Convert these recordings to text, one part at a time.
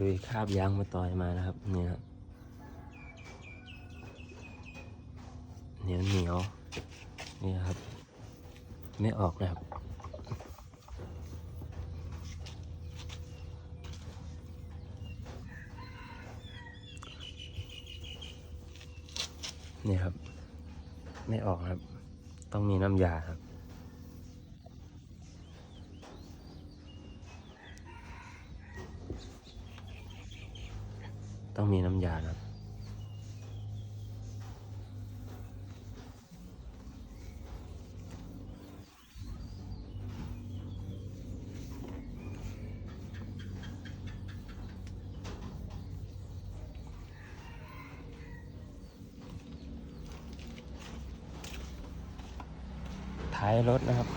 ลุยคาบยางมาต่อยมานะครับนี่ครับเหนียวเหนียวนี่ครับ ไม่ออกนะครับนี่ครับ ไม่ออกครับ ต้องมีน้ำยาครับ ต้องมีน้ำยานะครับท้ายรถนะครับ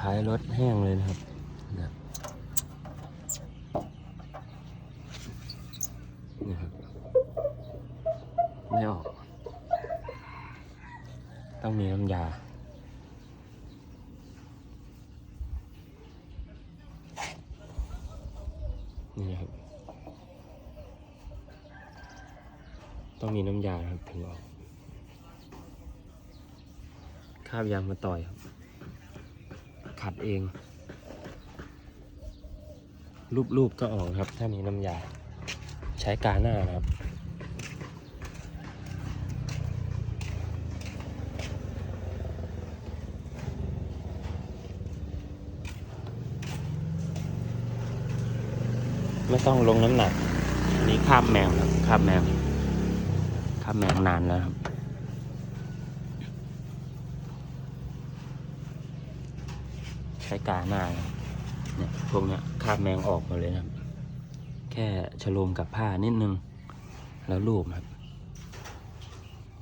ท้ายรถแห้งเลยนะครับนะนี่ครับ ไม่ออก ต้องมีน้ำยา นี่ครับ ต้องมีน้ำยาครับถึงออกคาบยางมาต่อยครับ ขัดเอง รูปๆก็ออกครับ ถ้ามีน้ำยา ใช้กาหน้านะครับ ไม่ต้องลงน้ำหนัก อันนี้คาบแมวครับคาบแมวคาบแมวนานแล้วครับใช้กาหน้าเนี่ยพวกเนี้ยคราบแมงออกมดเลยนะแค่ฉโลมกับผ้านิดนึง แล้วลูบครับ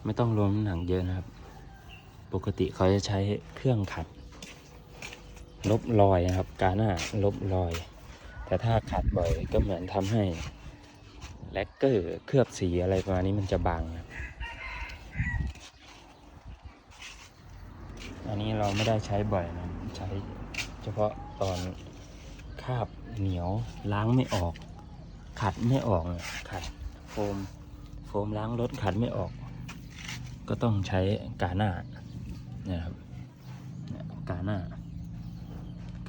ไม่ต้องรวมน้ำหนักเยอะนะครับ ปกติเขาจะใช้เครื่องขัด ลบรอยนะครับ กาหน้าลบรอย แต่ถ้าขัดบ่อยก็เหมือนทำให้แลกเกอร์เคลือบสีอะไรประมาณนี้มันจะบางครับอันนี้เราไม่ได้ใช้บ่อยนะใช้เฉพาะตอนคาบเหนียวล้างไม่ออก ขัดไม่ออกขัดโฟมโฟมล้างรถขัดไม่ออก ก็ต้องใช้กาหน้านี่ยครับกาหน้า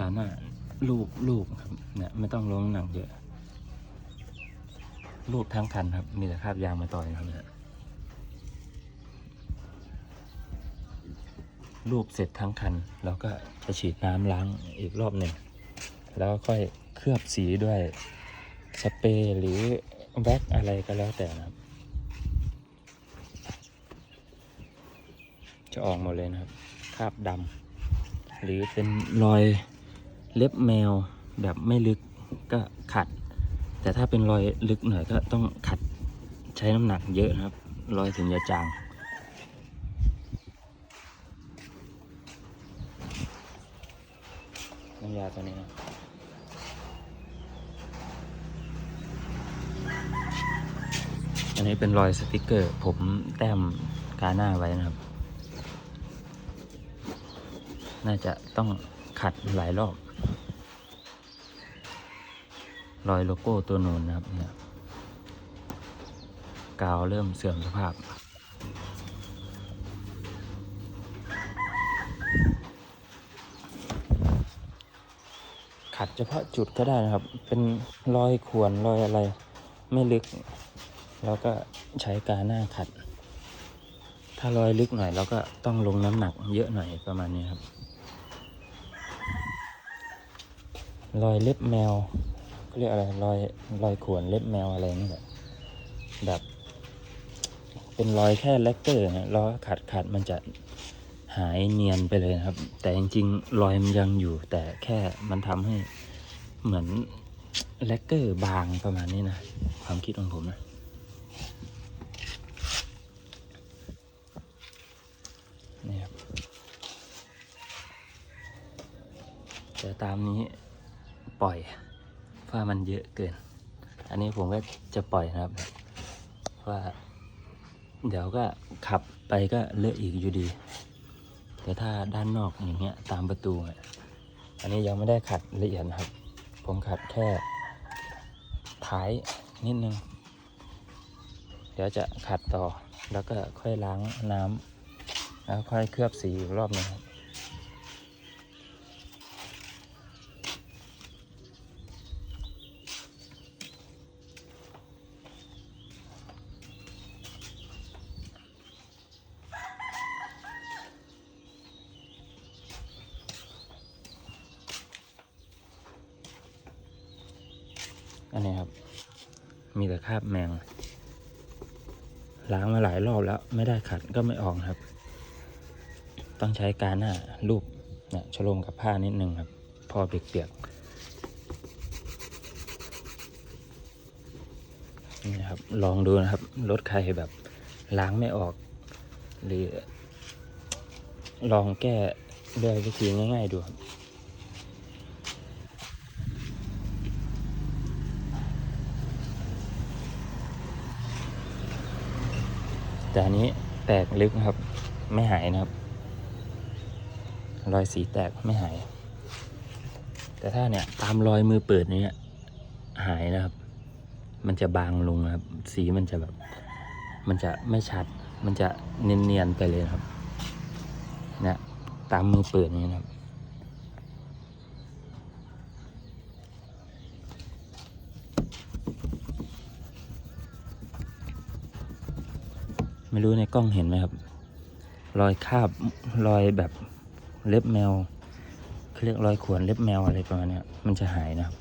กาหน้า ลูบลูบครับเนี่ยไม่ต้องลงหนักเยอะลูบทั้งคันครับ มีแต่คราบยางมาต่อยครับเนี่ยรูปเสร็จทั้งคันแล้วก็จะฉีดน้ำล้างอีกรอบหนึ่งแล้วค่อยเคลือบสีด้วยสเปรย์หรือแว็กอะไรก็แล้วแต่นะครับจะออกหมดเลยนะครับคราบดำหรือเป็นรอย เล็บแมวแบบไม่ลึกก็ขัด แต่ถ้าเป็นรอยลึกหน่อยก็ต้องขัดใช้น้ำหนักเยอะนะครับ รอยถึงจะจางน้ำยาตัวนี้นะอันนี้เป็นรอยสติกเกอร์ ผมแต้มกาหน้าไว้นะครับ น่าจะต้องขัดหลายรอบ รอยโลโก้ตัวนูนนะครับเนี่ยกาวเริ่มเสื่อมสภาพ ขัดเฉพาะจุดก็ได้นะครับ เป็นรอยข่วนรอยอะไรไม่ลึก เราก็ใช้กาหน้าขัด ถ้ารอยลึกหน่อยเราก็ต้องลงน้ำหนักเยอะหน่อยประมาณนี้ครับ รอยเล็บแมว เรียกอะไรรอยรอยข่วนเล็บแมวอะไรนี่แหละแบบ เป็นรอยแค่แลกเกอร์นะรอยขัดขัดมันจะหายเนียนไปเลยนะครับ แต่จริงๆรอยมันยังอยู่ แต่แค่มันทำให้เหมือนแลกเกอร์บางประมาณนี้นะ ความคิดของผมนะนี่ครับแต่ตามนี้ปล่อย เพรามันเยอะเกิน อันนี้ผมก็จะปล่อยนะครับ ว่า เดี๋ยวก็ขับไปก็เลอะอีกอยู่ดี แต่ถ้าด้านนอกอย่างเงี้ยตามประตู อันนี้ยังไม่ได้ขัดละเอียดครับ ผมขัดแค่ท้ายนิดนึง เดี๋ยวจะขัดต่อแล้วก็ค่อยล้างน้ำแล้วค่อยเคลือบสีอีกรอบนึงครับ อันนี้ครับ มีแต่คราบแมง ล้างมาหลายรอบแล้ว ไม่ได้ขัดก็ไม่ออกครับ ต้องใช้การหน้ารูปเนี่ยชโลมกับผ้านิดนึงครับ พอเปียกๆนี่ครับ ลองดูนะครับรถใครแบบล้างไม่ออก หรือ ลองแก้ด้วยวิธีง่าย ๆ ดูครับ แต่อันนี้แตกลึกนะครับ ไม่หายนะครับ รอยสีแตกไม่หาย แต่ถ้าเนี่ยตามรอยมือเปิดเนี้ยหายนะครับ มันจะบางลงครับ สีมันจะแบบ มันจะไม่ชัด มันจะเนียนๆไปเลยครับเนี่ยตามมือเปิดนี้นะครับ ไม่รู้ในกล้องเห็นไหมครับ รอยคาบรอยแบบเล็บแมวเรียกรอยข่วนเล็บแมวอะไรประมาณนี้มันจะหายนะครับ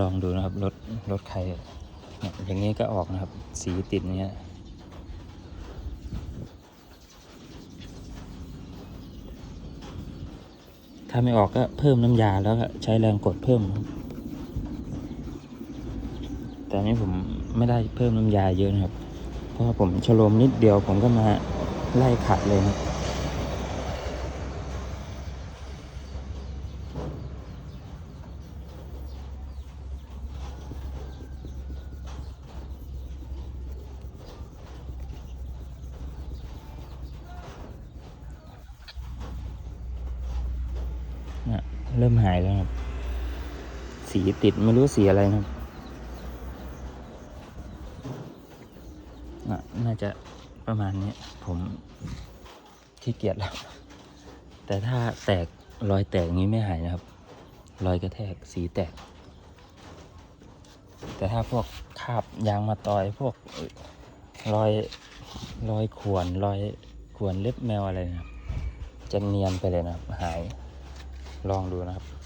ลองดูนะครับรถรถใครอย่างนี้ก็ออกนะครับ สีติดเนี้ยถ้าไม่ออกก็เพิ่มน้ำยาแล้วก็ใช้แรงกดเพิ่มครับ แต่นี้ผมไม่ได้เพิ่มน้ำยาเยอะนะครับ เพราะผมชโลมนิดเดียวผมก็มาไล่ขัดเลยครับเนี่ยเริ่มหายแล้วครับ สีติดไม่รู้สีอะไรนะครับ น่ะน่าจะประมาณนี้ผมขี้เกียจแล้ว แต่ถ้าแตกรอยแตกอย่างนี้ไม่หายนะครับ รอยกระแทกสีแตก แต่ถ้าพวกคาบยางมาตอยพวกรอยรอยข่วนรอยข่วนเล็บแมวอะไรนะจะเนียนไปเลยนะครับ หายลองดูนะครับ